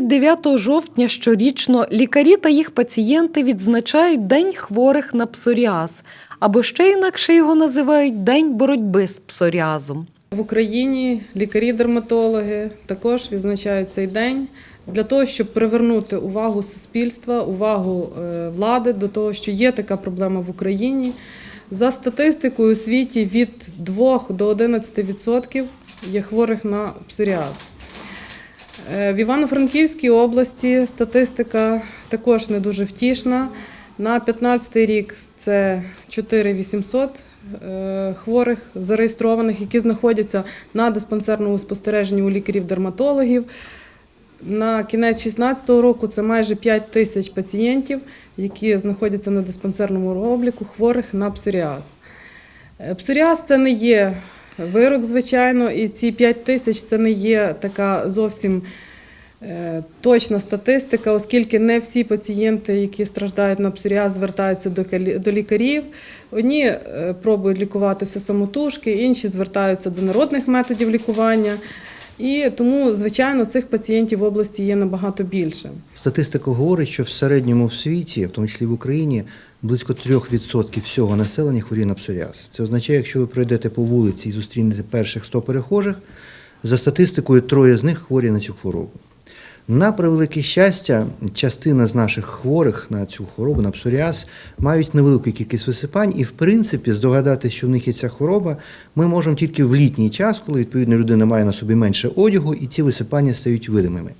29 жовтня щорічно лікарі та їх пацієнти відзначають День хворих на псоріаз, або ще інакше його називають День боротьби з псоріазом. В Україні лікарі-дерматологи також відзначають цей день для того, щоб привернути увагу суспільства, увагу е, влади до того, що є така проблема в Україні. За статистикою у світі від 2 до 11% є хворих на псоріаз. Е, В Івано-Франківській області статистика також не дуже втішна. На 15 рік це 4800 е, хворих зареєстрованих, які знаходяться на диспансерному спостереженні у лікарів-дерматологів. На кінець 2016 року це майже 5 тисяч пацієнтів, які знаходяться на диспансерному обліку хворих на псоріаз. Е, Псоріаз це не є вирок, звичайно, і ці 5 тисяч це не є така зовсім е, точна статистика, оскільки не всі пацієнти, які страждають на псоріаз, звертаються до лікарів. Одні е, пробують лікуватися самотужки, інші звертаються до народних методів лікування. І тому, звичайно, цих пацієнтів в області є набагато більше. Статистика говорить, що в середньому в світі, в тому числі в Україні, близько 3% всього населення хворіє на псоріаз. Це означає, якщо ви пройдете по вулиці і зустрінете перших 100 перехожих, за статистикою троє з них хворі на цю хворобу. На превелике щастя, частина з наших хворих на цю хворобу, на псоріаз, мають невелику кількість висипань, і в принципі здогадатися, що в них є ця хвороба, ми можемо тільки в літній час, коли відповідно людина має на собі менше одягу, і ці висипання стають видимими.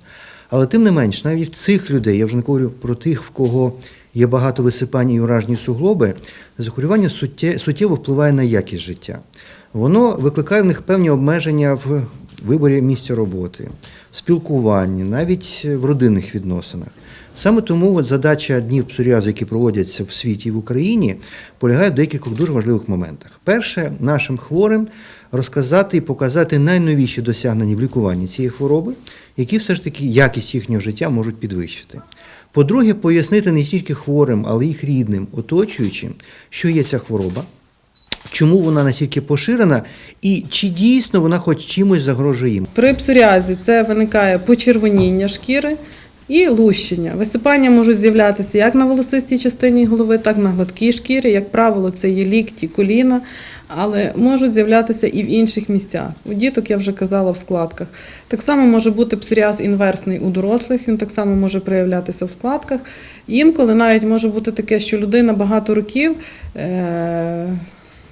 Але тим не менш, навіть в цих людей, я вже не говорю про тих, в кого є багато висипань і уражені суглоби, захворювання суттє- суттєво впливає на якість життя. Воно викликає в них певні обмеження в виборі місця роботи, в спілкуванні, навіть в родинних відносинах. Саме тому от задача днів псоріазу, які проводяться в світі і в Україні, полягає в декількох дуже важливих моментах. Перше, нашим хворим розказати і показати найновіші досягнення в лікуванні цієї хвороби, які все ж таки якість їхнього життя можуть підвищити. По-друге, пояснити не тільки хворим, але їх рідним, оточуючим, що є ця хвороба, чому вона настільки поширена, і чи дійсно вона хоч чимось загрожує їм. При псоріазі це виникає почервоніння шкіри і лущення. Висипання можуть з'являтися як на волосистій частині голови, так і на гладкій шкірі. Як правило, це є лікті, коліна, але можуть з'являтися і в інших місцях. У діток я вже казала в складках. Так само може бути псоріаз інверсний у дорослих, він так само може проявлятися в складках. Інколи навіть може бути таке, що людина багато років е-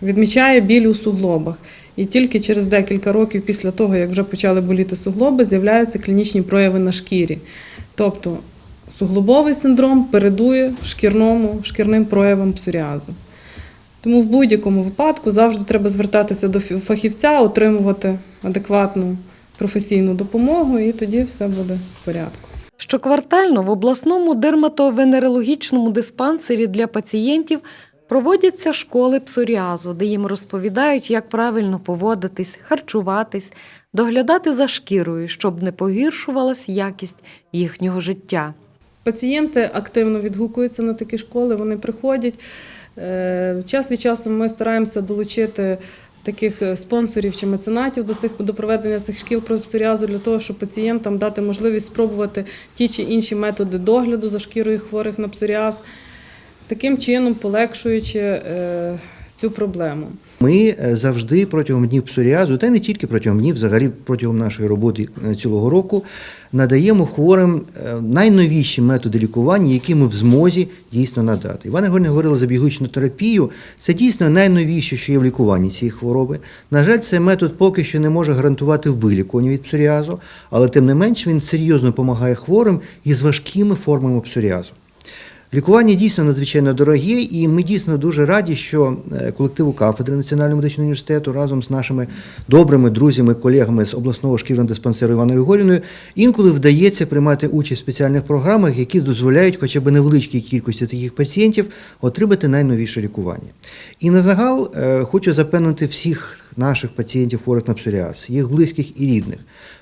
відмічає біль у суглобах. І тільки через декілька років після того, як вже почали боліти суглоби, з'являються клінічні прояви на шкірі. Тобто суглобовий синдром передує шкірному, шкірним проявам псоріазу. Тому в будь-якому випадку завжди треба звертатися до фахівця, отримувати адекватну професійну допомогу, і тоді все буде в порядку. Щоквартально в обласному дерматовенерологічному диспансері для пацієнтів проводяться школи псоріазу, де їм розповідають, як правильно поводитись, харчуватись, доглядати за шкірою, щоб не погіршувалась якість їхнього життя. Пацієнти активно відгукуються на такі школи, вони приходять. Е, Час від часу ми стараємося долучити таких е, спонсорів чи меценатів до цих до проведення цих шкіл про псоріазу для того, щоб пацієнтам дати можливість спробувати ті чи інші методи догляду за шкірою хворих на псоріаз, таким чином полегшуючи е, цю проблему. Ми е, завжди протягом днів псоріазу, та не тільки протягом днів, взагалі протягом нашої роботи е, цілого року, надаємо хворим е, найновіші методи лікування, які ми в змозі дійсно надати. Івана Григорівна говорила за біологічну терапію. Це дійсно найновіше, що є в лікуванні цієї хвороби. На жаль, цей метод поки що не може гарантувати вилікування від псоріазу, але тим не менш він серйозно допомагає хворим із важкими формами псоріазу. Лікування дійсно надзвичайно дороге, і ми дійсно дуже раді, що е, колективу кафедри Національного медичного університету разом з нашими добрими друзями, колегами з обласного шкірного диспансеру Іваною Григорівною інколи вдається приймати участь в спеціальних програмах, які дозволяють хоча б невеличкій кількості таких пацієнтів отримати найновіше лікування. І на загал е, хочу запевнити всіх наших пацієнтів хворих на псоріаз, їх близьких і рідних.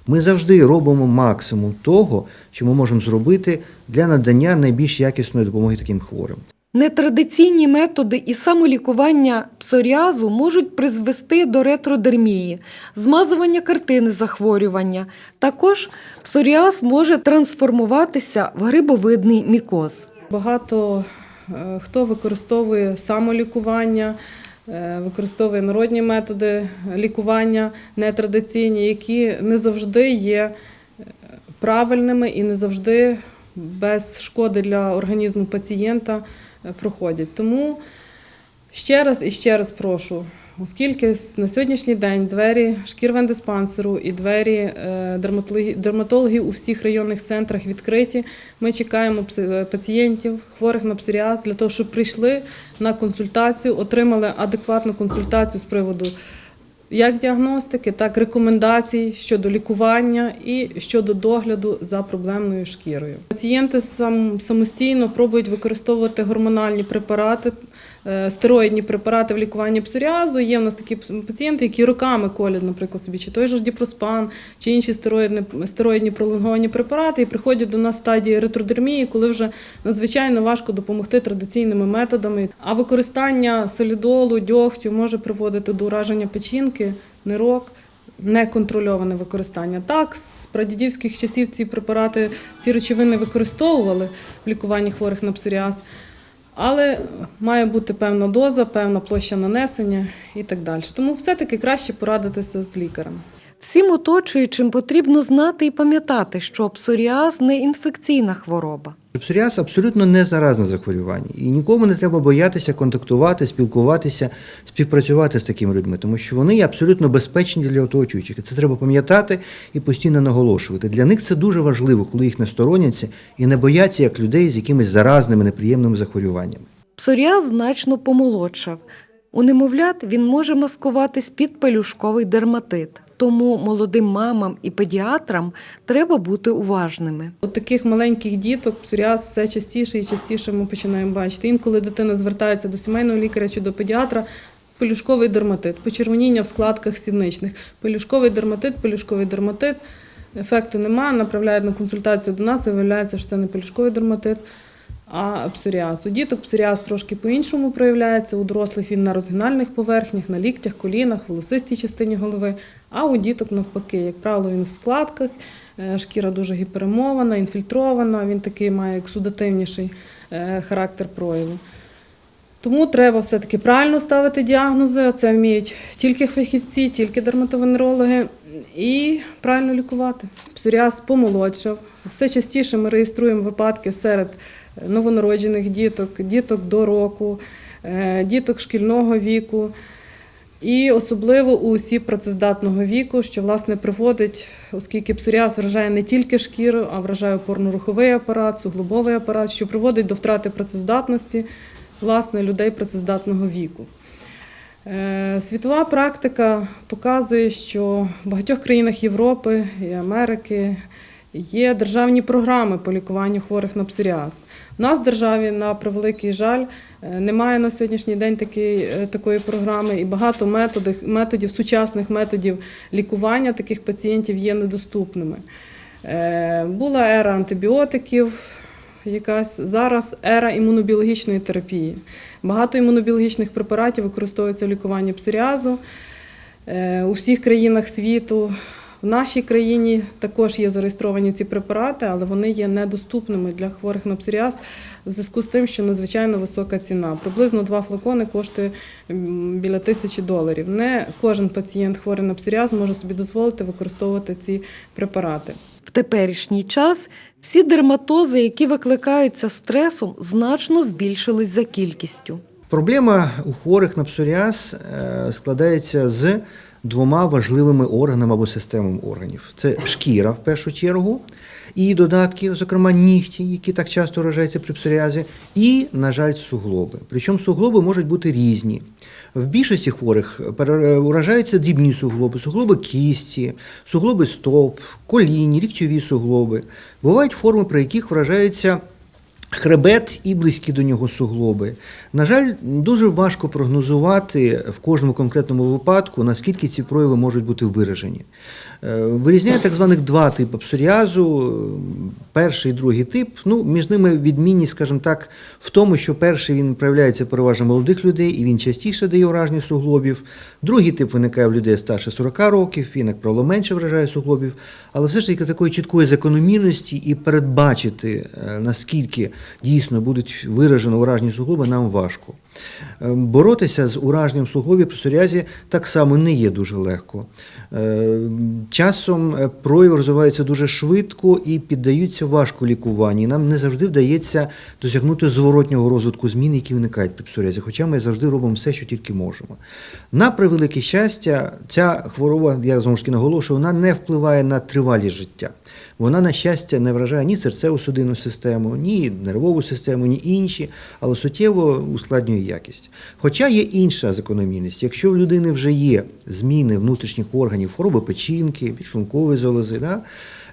Ми завжди робимо максимум того, що ми можемо зробити для надання найбільш якісної допомоги таким хворим. Нетрадиційні методи і самолікування псоріазу можуть призвести до ретродермії, змазування картини захворювання. Також псоріаз може трансформуватися в грибовидний мікоз. Багато е, хто використовує самолікування, використовує народні методи лікування нетрадиційні, які не завжди є е, правильними і не завжди без шкоди для організму пацієнта е, проходять. Тому ще раз і ще раз прошу, оскільки на сьогоднішній день двері шкірвендиспансеру і двері е, дерматологів у всіх районних центрах відкриті, ми чекаємо е, пацієнтів, хворих на псоріаз, для того, щоб прийшли на консультацію, отримали адекватну консультацію з приводу як діагностики, так і рекомендацій щодо лікування і щодо догляду за проблемною шкірою. Пацієнти сам, самостійно пробують використовувати гормональні препарати, стероїдні препарати в лікуванні псоріазу. Є в нас такі пацієнти, які роками колять, наприклад, собі чи той же ж діпроспан, чи інші стероїдні, стероїдні пролонговані препарати, і приходять до нас стадії ретродермії, коли вже надзвичайно важко допомогти традиційними методами. А використання солідолу, дьогтю може приводити до ураження печінки, нирок. Неконтрольоване використання. Так, з прадідівських часів ці препарати, ці речовини використовували в лікуванні хворих на псоріаз, але має бути певна доза, певна площа нанесення і так далі. Тому все-таки краще порадитися з лікарем. Всім оточуючим потрібно знати і пам'ятати, що псоріаз не інфекційна хвороба. Псоріаз абсолютно не заразне захворювання, і нікому не треба боятися контактувати, спілкуватися, співпрацювати з такими людьми, тому що вони є абсолютно безпечні для оточуючих. Це треба пам'ятати і постійно наголошувати. Для них це дуже важливо, коли їх не стороняться і не бояться як людей з якимись заразними неприємними захворюваннями. Псоріаз значно помолодшав. У немовлят він може маскуватись під пелюшковий дерматит. Тому молодим мамам і педіатрам треба бути уважними. От таких маленьких діток псоріаз все частіше і частіше ми починаємо бачити. Інколи дитина звертається до сімейного лікаря чи до педіатра. Пелюшковий дерматит, почервоніння в складках сідничних. Пелюшковий дерматит, пелюшковий дерматит. Ефекту немає, направляють на консультацію до нас і виявляється, що це не пелюшковий дерматит, а псоріаз. У діток псоріаз трошки по-іншому проявляється. У дорослих він на розгинальних поверхнях, на ліктях, колінах, волосистій частині голови. А у діток навпаки, як правило, він в складках, е, шкіра дуже гіперемована, інфільтрована, він такий має ексудативніший е, характер прояву. Тому треба все-таки правильно ставити діагнози. Це вміють тільки фахівці, тільки дерматовенерологи, і правильно лікувати. Псоріаз помолодшав. Все частіше ми реєструємо випадки серед новонароджених діток, діток до року, е, діток шкільного віку. І особливо у осіб працездатного віку, що власне приводить, оскільки псоріаз вражає не тільки шкіру, а вражає опорно-руховий апарат, суглобовий апарат, що приводить до втрати працездатності власне людей працездатного віку. Е, Світова практика показує, що в багатьох країнах Європи і Америки є державні програми по лікуванню хворих на псоріаз. У нас в державі, на превеликий жаль, е, немає на сьогоднішній день такої, е, такої програми, і багато методів, методів, сучасних методів лікування таких пацієнтів є недоступними. Е, Була ера антибіотиків, якась зараз ера імунобіологічної терапії. Багато імунобіологічних препаратів використовується в лікуванні псоріазу у всіх країнах світу. В нашій країні також є зареєстровані ці препарати, але вони є недоступними для хворих на псоріаз в зв'язку з тим, що надзвичайно висока ціна. Приблизно два флакони коштує біля тисячі доларів. Не кожен пацієнт хворий на псоріаз може собі дозволити використовувати ці препарати. В теперішній час всі дерматози, які викликаються стресом, значно збільшились за кількістю. Проблема у хворих на псоріаз е, складається з двома важливими органами або системами органів: це шкіра в першу чергу, і додатки, зокрема нігті, які так часто вражаються при псоріазі, і, на жаль, суглоби. Причому суглоби можуть бути різні. В більшості хворих уражаються дрібні суглоби, суглоби кісті, суглоби стоп, колінні, ліктьові суглоби. Бувають форми, при яких вражаються Хребет і близькі до нього суглоби. На жаль, дуже важко прогнозувати в кожному конкретному випадку, наскільки ці прояви можуть бути виражені. Е, Вирізняє так званих два типи псоріазу. е, Перший і другий тип. Ну, між ними відмінність, скажімо так, в тому, що перший він проявляється переважно молодих людей і він частіше дає ураження суглобів. Другий тип виникає в людей старше 40 років, він, як правило, менше вражає суглобів. Але все ж таки такої чіткої закономірності і передбачити, е, наскільки дійсно будуть виражено уражені суглоби, нам важко. Е, Боротися з ураженням суглобів при псоріазі так само не є дуже легко. Е, Часом е, прояви розвиваються дуже швидко і піддаються важко лікуванню. Нам не завжди вдається досягнути зворотнього розвитку змін, які виникають при псоріазі, хоча ми завжди робимо все, що тільки можемо. На превелике щастя, ця хвороба, я знову ж таки наголошую, вона не впливає на тривалість життя. Вона, на щастя, не вражає ні серцево-судинну систему, ні нервову систему, ні інші, але суттєво ускладнює якість. Хоча є інша закономірність. Якщо в людини вже є зміни внутрішніх органів, хвороби печінки, підшлункової залози, да,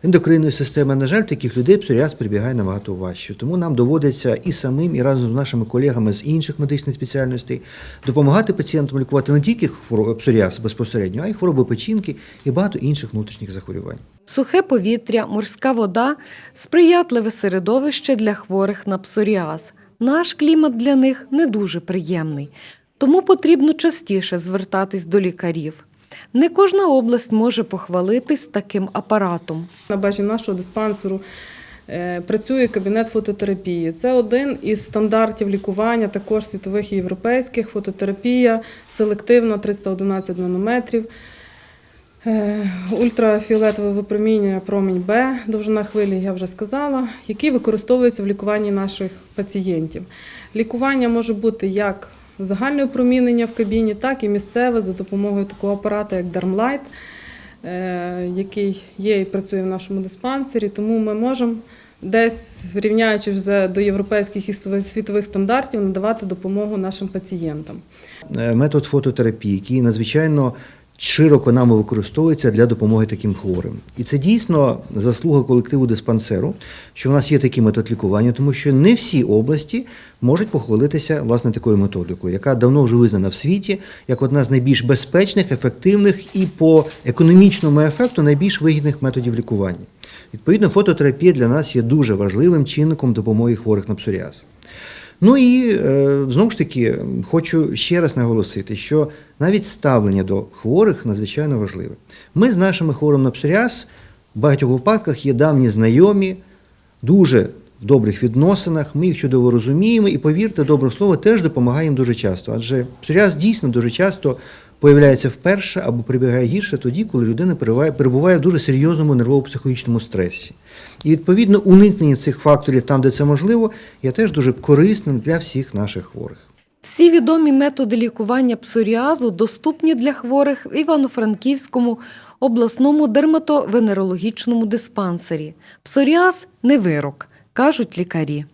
ендокринної системи, на жаль, таких людей псоріаз прибігає набагато важче. Тому нам доводиться і самим, і разом з нашими колегами з інших медичних спеціальностей допомагати пацієнтам лікувати не тільки псоріаз безпосередньо, а й хвороби печінки і багато інших внутрішніх захворювань. Сухе повітря, морська вода сприятливе середовище для хворих на псоріаз. Наш клімат для них не дуже приємний, тому потрібно частіше звертатись до лікарів. Не кожна область може похвалитись таким апаратом. На базі нашого диспансеру е, працює кабінет фототерапії. Це один із стандартів лікування, також світових і європейських. Фототерапія селективна 311 нанометрів. Е, Ультрафіолетове випромінює промінь Б, довжина хвилі, я вже сказала, який використовується в лікуванні наших пацієнтів. Лікування може бути як загальне опромінення в кабіні, так і місцеве за допомогою такого апарату, як Дармлайт, е, який є і працює в нашому диспансері. Тому ми можемо десь, рівняючись вже до європейських і світових стандартів, надавати допомогу нашим пацієнтам. Е, метод фототерапії, який надзвичайно широко нами використовується для допомоги таким хворим. І це дійсно заслуга колективу диспансеру, що в нас є такий метод лікування, тому що не всі області можуть похвалитися власне такою методикою, яка давно вже визнана в світі як одна з найбільш безпечних, ефективних і по економічному ефекту найбільш вигідних методів лікування. Відповідно, фототерапія для нас є дуже важливим чинником допомоги хворих на псоріаз. Ну і е, знову ж таки хочу ще раз наголосити, що навіть ставлення до хворих надзвичайно важливе. Ми з нашими хворими на псоріаз в багатьох випадках є давні знайомі, дуже в добрих відносинах, ми їх чудово розуміємо, і повірте, добре слово теж допомагає їм дуже часто. Адже псоріаз дійсно дуже часто появляється вперше або прибігає гірше тоді, коли людина перебуває, в дуже серйозному нервово-психологічному стресі. І відповідно уникнення цих факторів там, де це можливо, є теж дуже корисним для всіх наших хворих. Всі відомі методи лікування псоріазу доступні для хворих в Івано-Франківському обласному дерматовенерологічному диспансері. Псоріаз не вирок, кажуть лікарі.